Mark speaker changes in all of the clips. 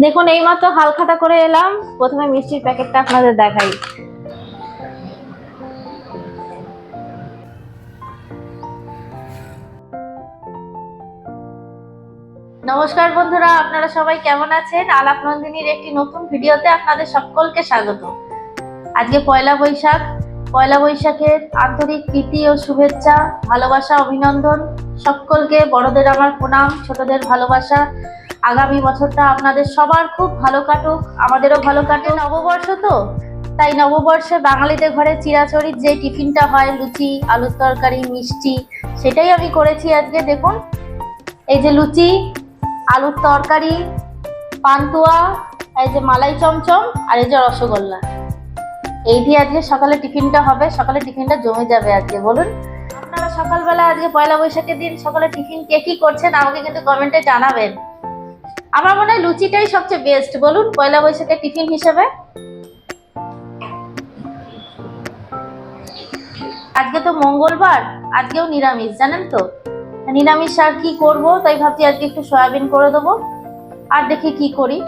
Speaker 1: দেখুন, এইমাত্র হালখাতা করে এলাম। প্রথমে মিষ্টির প্যাকেটটা আপনাদের দেখাই। নমস্কার বন্ধুরা, আপনারা সবাই কেমন আছেন? আলাপ নন্দিনীর একটি নতুন ভিডিওতে আপনাদের সকলকে স্বাগত। আজকে পয়লা বৈশাখ। পয়লা বৈশাখের আন্তরিক প্রীতি ও শুভেচ্ছা, ভালোবাসা, অভিনন্দন। সকলকে বড়দের আমার প্রণাম, ছোটদের ভালোবাসা। আগামী বছরটা আপনাদের সবার খুব ভালো কাটুক আমাদেরও ভালো কাটুক। নববর্ষ তো। তাই নববর্ষে বাঙালিদের ঘরে চিরাচরিত যে টিফিনটা হয় লুচি আলুর তরকারি মিষ্টি সেটাই আমি করেছি আজকে দেখুন। এই যে লুচি আলুর তরকারি পান্তুয়া এই যে মালাই চমচম আর এই যে রসগোল্লা। এই দিয়ে আজকে সকালে টিফিনটা হবে সকালে টিফিনটা জমে যাবে আজকে বলুন। আপনারা সকালবেলা আজকে পয়লা বৈশাখের দিন সকালে টিফিন কে কি করছেন আমাকে কিন্তু কমেন্টে জানাবেন। আমার মনে হয় লুচিটাই সবচেয়ে বেস্ট বলুন, পয়লা বৈশাখের টিফিন হিসেবে। আজকে তো মঙ্গলবার, আজকেও নিরামিষ, জানেন তো? নিরামিষ আর কি করব, তাই ভাবছি আজকে একটু সয়াবিন করে দেবো। আর দেখি কি করি।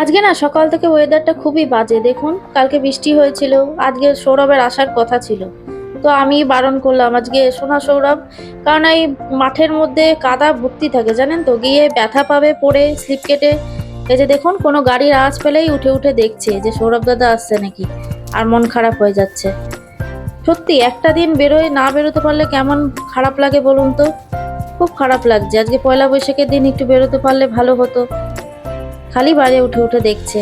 Speaker 1: আজকে না, সকাল থেকে ওয়েদারটা খুবই বাজে, দেখুন। কালকে বৃষ্টি হয়েছিল, আজকে সৌরভের আসার কথা ছিল। তো আমি বারণ করলাম আজকে সোনা সৌরভ। কারণ এই মাঠের মধ্যে কাদা ভর্তি থাকে, জানেন তো? গিয়ে ব্যথা পাবে, পড়ে, স্লিপ কেটে। এই যে দেখুন, কোনো গাড়ির আওয়াজ পেলেই উঠে উঠে দেখছে যে সৌরভ দাদা আসছে নাকি, আর মন খারাপ হয়ে যাচ্ছে। সত্যি, একটা দিন বেরোয়, না বেরোতে পারলে কেমন খারাপ লাগে বলুন তো? খুব খারাপ লাগছে। আজকে পয়লা বৈশাখের দিন একটু বেরোতে পারলে ভালো হতো। খালি বাড়ি উঠে উঠে দেখছে,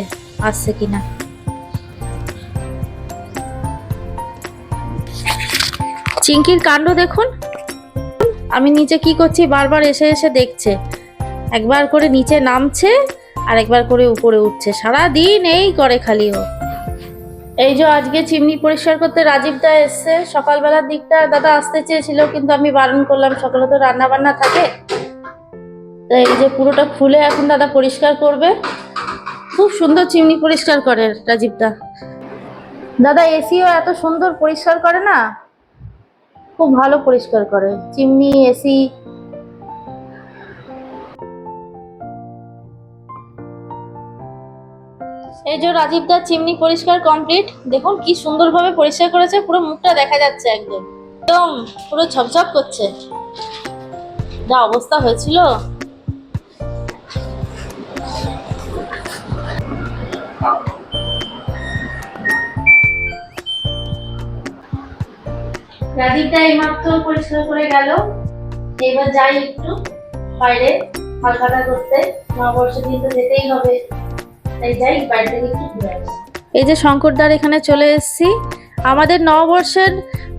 Speaker 1: আসছে কিনা। চিঙ্কির কাণ্ড দেখুন। আমি নিচে কি করছি? বারবার এসে এসে দেখছে। একবার করে নিচে নামছে আর একবার করে উপরে উঠছে। সারা দিন এই করে খালি ও। এই যে আজকে চিমনি পরিষ্কার করতে রাজীব দা এসছে। সকালবেলার দিকটা দাদা আসতে চেয়েছিল, কিন্তু আমি বারণ করলাম, সকালে তো রান্না বান্না থাকে। তো এই যে পুরোটা খুলে এখন দাদা পরিষ্কার করবে। খুব সুন্দর চিমনি পরিষ্কার করে রাজীব দা। দাদা এসিও এত সুন্দর পরিষ্কার করে না? খুব ভালো পরিষ্কার করে। চিমনি এসি এই যে রাজীব দার চিমনি পরিষ্কার কমপ্লিট দেখুন কি সুন্দরভাবে পরিষ্কার করেছে, পুরো মুখটা দেখা যাচ্ছে একদম। একদম পুরো ঝপঝপ করছে। যা অবস্থা হয়েছিল। রাজীবটা এইমাত্র পরিষ্কার করে গেল। এবার যাই একটু বাইরে হালকাটা করতে। নববর্ষের দিন তো যেতেই হবে। তাই যাই বাইরে থেকে একটু ঘুরে এই যে শঙ্করদার এখানে চলে এসেছি। আমাদের নববর্ষের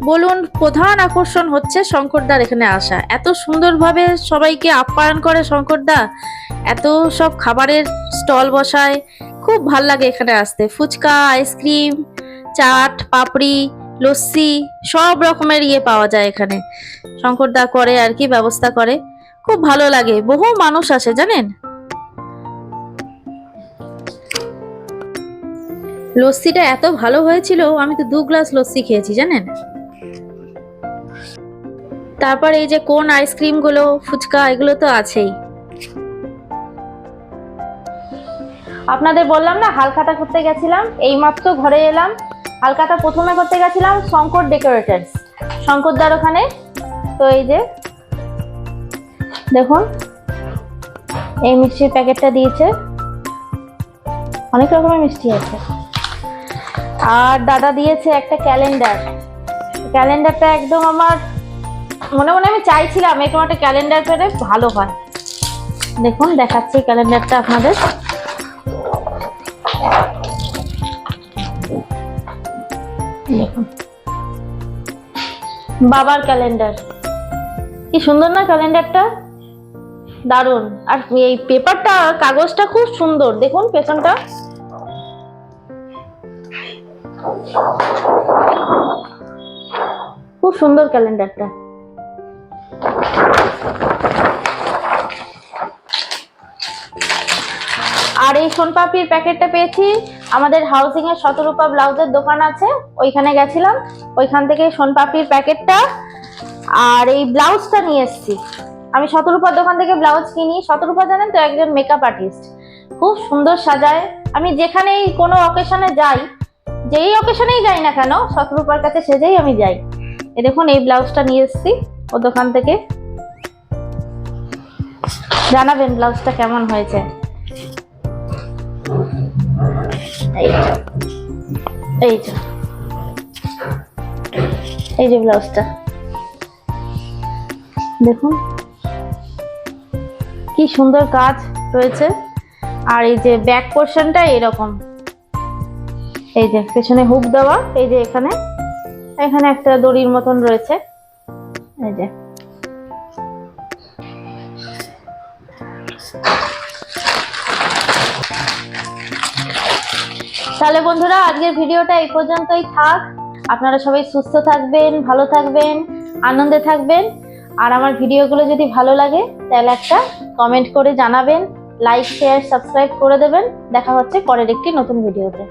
Speaker 1: বলুন প্রধান আকর্ষণ হচ্ছে শঙ্করদার এখানে আসা। এত সুন্দরভাবে সবাইকে আপ্যায়ন করে শঙ্করদা। এত সব খাবারের স্টল বসায়। খুব ভালো লাগে এখানে আসতে। ফুচকা, আইসক্রিম, চাট, পাপড়ি লস্যি, সব রকমের ইয়ে পাওয়া যায় এখানে। শঙ্করদা করে আর কি, ব্যবস্থা করে। খুব ভালো লাগে, বহু মানুষ আসে, জানেন? লস্যিটা এত ভালো হয়েছিল, আমি তো দু গ্লাস লস্যি খেয়েছি, জানেন? তারপর এই যে কোন আইসক্রিমগুলো, ফুচকা, এগুলো তো আছেই। আপনাদের বললাম না, হালখাতা করতে গেছিলাম, এইমাত্র ঘরে এলাম। হালখাতা প্রথমে করতে গেছিলাম শঙ্কর ডেকোরেটার্স শঙ্করদার ওখানে। তো এই যে, দেখুন, এই মিষ্টির প্যাকেটটা দিয়েছে। অনেক রকমের মিষ্টি আছে। আর দাদা দিয়েছে একটা ক্যালেন্ডার ক্যালেন্ডারটা একদম আমার, মনে মনে আমি চাইছিলাম এরকম একটা ক্যালেন্ডার পেলে ভালো হয়। দেখুন, দেখাচ্ছি ক্যালেন্ডারটা আপনাদের। বাবার ক্যালেন্ডার কি সুন্দর না ক্যালেন্ডারটা দারুণ। আর এই পেপারটা কাগজটা খুব সুন্দর। দেখুন পেছনটা। খুব সুন্দর ক্যালেন্ডারটা আর এই সোনপাপড়ির প্যাকেটটা পেয়েছি। আমাদের হাউসিং এর শতরূপা ব্লাউজের দোকান আছে, ওইখানে গেছিলাম। ওইখান থেকে সোনপাপড়ির প্যাকেটটা। আর এই ব্লাউজটা নিয়ে এসেছি। আমি শতরূপার দোকান থেকে ব্লাউজ কিনি। শতরূপা জানেন তো, একজন মেকআপ আর্টিস্ট খুব সুন্দর সাজায়। আমি যেখানেই কোনো অকেশনে যাই, যেই অকেশনেই যাই না কেন, শতরূপার কাছে সেজেই আমি যাই। এ দেখুন, এই ব্লাউজটা নিয়ে এসেছি ও দোকান থেকে। জানাবেন ব্লাউজটা কেমন হয়েছে। এই যে এই যে ব্লাউজটা। দেখুন। কি সুন্দর কাজ রয়েছে। আর এই যে ব্যাক পোর্শনটা এরকম। এই যে পেছনে হুক দেওয়া। এই যে এখানে। এখানে একটা দড়ির মতন রয়েছে। এই যে। তাহলে বন্ধুরা, আজকের ভিডিওটা এই পর্যন্তই থাক। আপনারা সবাই সুস্থ থাকবেন, ভালো থাকবেন, আনন্দে থাকবেন। আর আমার ভিডিওগুলো যদি ভালো লাগে, তাহলে একটা কমেন্ট করে জানাবেন লাইক শেয়ার সাবস্ক্রাইব করে দেবেন। দেখা হচ্ছে পরের একটি নতুন ভিডিওতে।